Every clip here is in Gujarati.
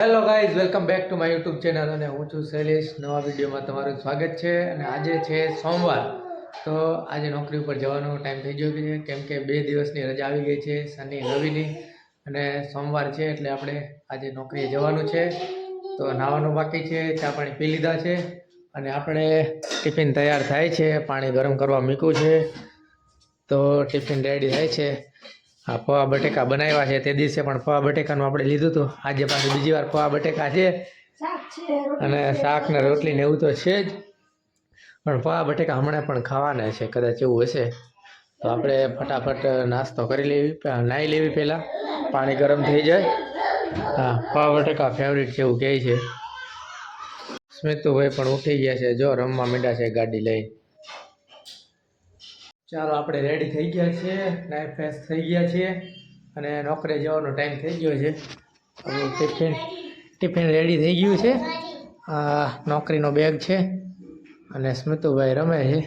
Hello guys welcome back to my YouTube channel અને હું છું શૈલેષ. નવા વિડીયોમાં તમારું સ્વાગત છે અને આજે છે સોમવાર. તો આજે નોકરી ઉપર જવાનો ટાઈમ થઈ ગયો છે. કેમ કે બે દિવસની રજા આવી ગઈ છે, શનિ રવિની. અને સોમવાર છે એટલે આપણે આજે નોકરીએ જવાનું છે. તો નાવાનું બાકી છે, ચા પાણી પી લીધા છે. અને આપણે ટિફિન તૈયાર થાય છે, પાણી ગરમ કરવા મૂક્યું છે. તો ટિફિન રેડી થાય છે. આ પૌવા બટેકા બનાવ્યા છે તે દિવસે પણ પૌવા બટેકાનું આપણે લીધું હતું. આજે પાછું બીજી વાર પૌવા બટેકા છે. અને શાક ને રોટલી ને એવું તો છે જ. પણ પૌવા બટેકા હમણાં પણ ખાવાના છે કદાચ એવું હશે. તો આપણે ફટાફટ નાસ્તો કરી લેવી નાહી લેવી પહેલાં. પાણી ગરમ થઈ જાય. હા પૌવા બટેકા ફેવરિટ છે એવું કહે છે. સ્મિતુભાઈ પણ ઉઠી ગયા છે જો રમવા માંડ્યા છે ગાડી લઈ ચાલો આપણે રેડી થઈ ગયા છીએ નાઈ ફ્રેશ થઈ ગયા છીએ અને નોકરી જવાનો ટાઈમ થઈ ગયો છે. હવે ટિફિન ટિફિન રેડી થઈ ગયું છે. આ નોકરીનો બેગ છે અને સ્મિતુભાઈ રમે છે.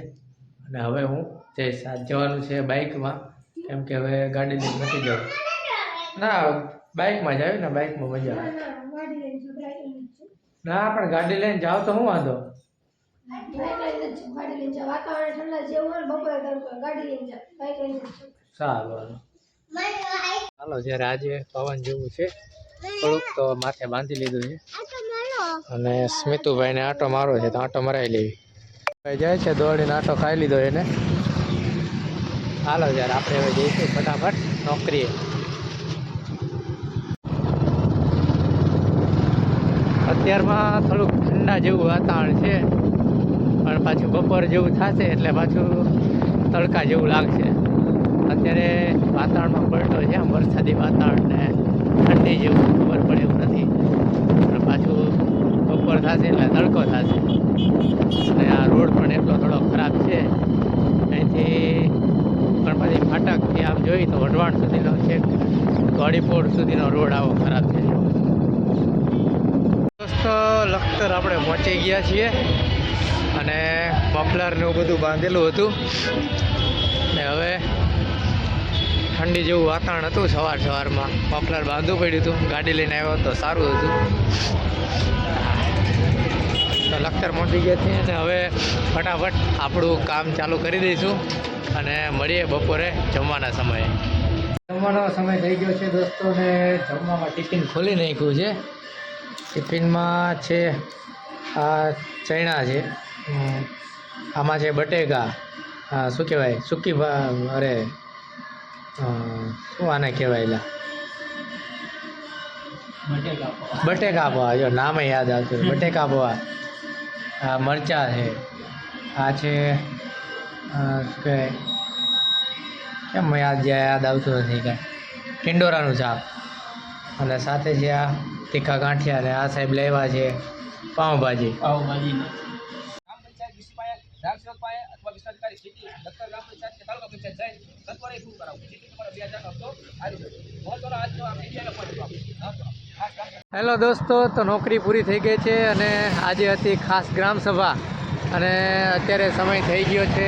અને હવે હું જે સાથ જવાનું છે બાઇકમાં, કેમ કે હવે ગાડી લઈને નથી જવું. ના, બાઇકમાં જાવ ને, બાઇકમાં મજા આવે. ના, પણ ગાડી લઈને જાવ તો હું વાંધો. સારું હાલો, જ્યારે આજે પવન જેવું છે, થોડુંક તો માથે બાંધી લીધું છે. અને સ્મિતુભાઈને આટો મારો છે, તો આટો મરાઈ લેવી. જાય છે, દોડીને આટો ખાઈ લીધો એને. હાલો, જ્યારે આપણે હવે જઈશું ફટાફટ નોકરીએ. અત્યારમાં થોડુંક ઠંડા જેવું વાતાવરણ છે. પાછું બપોર જેવું થશે એટલે પાછું તડકા જેવું લાગશે. અત્યારે વાતાવરણમાં પલટો છે, આમ વરસાદી વાતાવરણ ને ઠંડી જેવું ખબર પડે એવું નથી. પણ પાછું બપોર થશે એટલે તડકો થશે. અને આ રોડ પણ એટલો થોડો ખરાબ છે. અહીંથી ગણપતિ ફાટકથી આમ જોઈએ તો વઢવાણ સુધીનો છે. ગોળીપોર સુધીનો રોડ આવો ખરાબ છે. દોસ્તો, લખતર આપણે પહોંચી ગયા છીએ. અને મફલર એવું બધું બાંધેલું હતું. ને હવે ઠંડી જેવું વાતાવરણ હતું સવાર સવારમાં. મફલર બાંધવું પડ્યું હતું. ગાડી લઈને આવ્યો તો સારું હતું. તો લખતર પહોંચી ગયા છીએ અને હવે ફટાફટ આપણું કામ ચાલુ કરી દઈશું અને મળીએ બપોરે જમવાના સમયે. જમવાનો સમય થઈ ગયો છે દોસ્તો ને જમવામાં ટિફિન ખોલી નાખ્યું છે. ટિફિનમાં છે આ ચણા છે. આમાં છે બટેકા શું કહેવાય સૂકી અરે શું આને કહેવાયેલા બટેકા પૌવા. જો નામ યાદ આવતું બટેકા પૌવા. આ મરચા છે. આ છે શું કહેવાય કેમ યાદ જ્યાં યાદ આવતું નથી કાંઈ. ટિંડોરાનું શાક. અને સાથે છે આ તીખા ગાંઠિયા અને આ સાહેબ લેવા છે પાઉંભાજી. પાવભાજી જઈને શું કરાવવું જેથી તમારે બે હજાર હપ્તો આવી જાય મહત્વનો આજનો આ મીડિયાનો પોઈન્ટ હેલો દોસ્તો, તો નોકરી પૂરી થઈ ગઈ છે અને આજે હતી ખાસ ગ્રામ સભા. અને અત્યારે સમય થઈ ગયો છે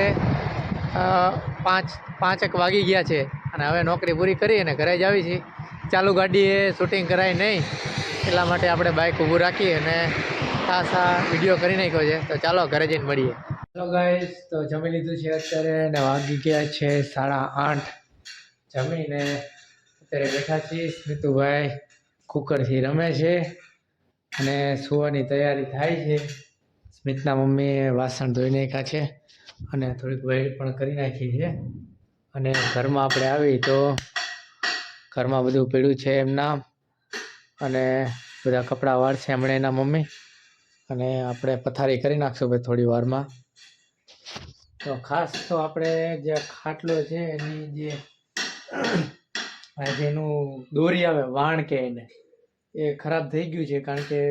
પાંચ, પાંચેક વાગી ગયા છે. અને હવે નોકરી પૂરી કરી અને ઘરે જ આવી છીએ ચાલુ ગાડીએ શૂટિંગ કરાય નહીં. એટલા માટે આપણે બાઇક ઊભું રાખી અને ખાસ વીડિયો કરી નાખ્યો છે. તો ચાલો ઘરે જઈને મળીએ. હેલો ગાઈસ તો જમી લીધું છે અત્યારે ને વાગી ગયા છે સાડા આઠ. જમીને અત્યારે બેઠા છીએ સ્મિતુભાઈ. કુકરથી રમે છે અને સુવાની તૈયારી થાય છે. સ્મિતના મમ્મીએ વાસણ ધોઈ નાખ્યા છે અને થોડીક વેળ પણ કરી નાખી છે. અને ઘરમાં આપણે આવી તો ઘરમાં બધું પીળું છે એમના. અને બધા કપડાં વાળશે હમણાં એના મમ્મી. અને આપણે પથારી કરી નાખશું ભાઈ થોડી વારમાં. તો ખાસ તો આપણે જે ખાટલો છે એની જે જેનું દોરી આવે, વાણ કે એને, એ ખરાબ થઈ ગયું છે કારણ કે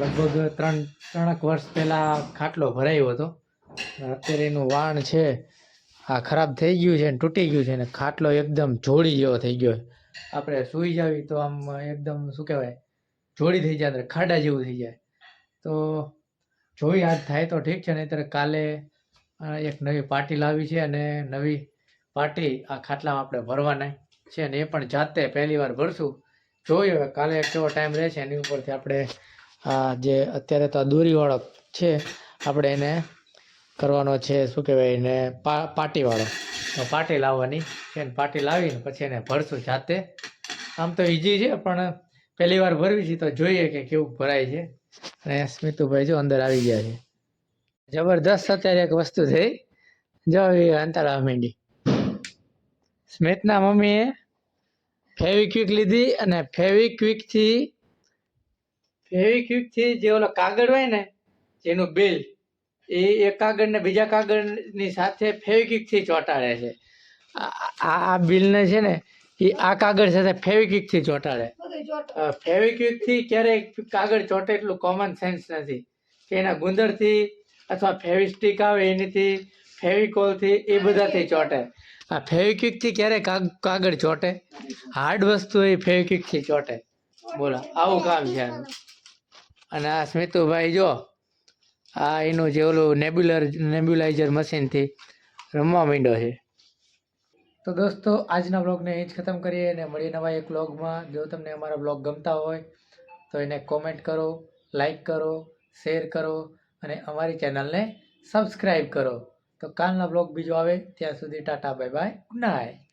લગભગ ત્રણ, ત્રણેક વર્ષ પહેલાં ખાટલો ભરાયો હતો. અત્યારે એનું વાણ છે, આ ખરાબ થઈ ગયું છે ને તૂટી ગયું છે ને ખાટલો એકદમ જોડી જેવો થઈ ગયો આપણે સૂઈ જાવી તો આમ એકદમ શું કહેવાય, જોડી થઈ જાય, ખાડા જેવું થઈ જાય. તો જોઈ આજ થાય તો ઠીક છે, નહીંતર કાલે એક નવી પાર્ટી લાવી છે અને નવી પાર્ટી આ ખાટલામાં આપણે ભરવાના છે અને એ પણ જાતે પહેલી વાર ભરશું. જોઈએ હવે કાલે કેવો ટાઈમ રહે છે એની ઉપરથી આપણે આ જે અત્યારે તો આ દોરીવાળો છે, આપણે એને કરવાનો છે, શું કહેવાય, એને પા પાટીવાળો તો પાટી લાવવાની છે ને પાટી લાવીને પછી એને ભરશું જાતે. આમ તો ઈજી છે, પણ પહેલી વાર ભરવી છે તો જોઈએ કે કેવું ભરાય છે. અને સ્મિતુભાઈ જો અંદર આવી ગયા છે. જબરદસ્ત અત્યારે એક વસ્તુ થઈ. જો એ અંતર માંડી. સ્મિતના મમ્મીએ ફેવિક્વિક લીધી અને ફેવિક્વિકથી ફેવિક્વિકથી જે ઓલો કાગળ હોય ને, જેનું બિલ, એ એક કાગળને બીજા કાગળની સાથે ફેવિક્વિકથી ચોંટાડે છે. આ આ બિલને છે ને એ આ કાગળ સાથે ફેવિક્વિકથી ચોંટાડે. ફેવિક્વિકથી ક્યારેય કાગળ ચોંટે એટલું કોમન સેન્સ નથી. કે એના ગુંદરથી અથવા ફેવિસ્ટિક આવે એનીથી ફેવિકોલથી એ બધાથી ચોંટે. આ ફેવિક્વિકથી ક્યારેય કાગ- કાગળ ચોંટે. હાર્ડ વસ્તુ એ ફેવિક્વિકથી ચોંટે. બોલો આવું કામ છે અને આ સ્મિતુભાઈ જો આ એનું જે ઓલું નેબ્યુલર નેબ્યુલાઇઝર મશીનથી રમવા માંડ્યો છે. તો દોસ્તો, આજના બ્લોગને અહીં જ ખતમ કરીએ અને મળીએ નવા એક બ્લોગમાં જો તમને અમારા બ્લોગ ગમતા હોય, તો એને કોમેન્ટ કરો, લાઈક કરો, શેર કરો અને અમારી ચેનલને સબસ્ક્રાઈબ કરો. તો કાલના બ્લોગ બીજો આવે, ત્યાં સુધી tata bye bye good night.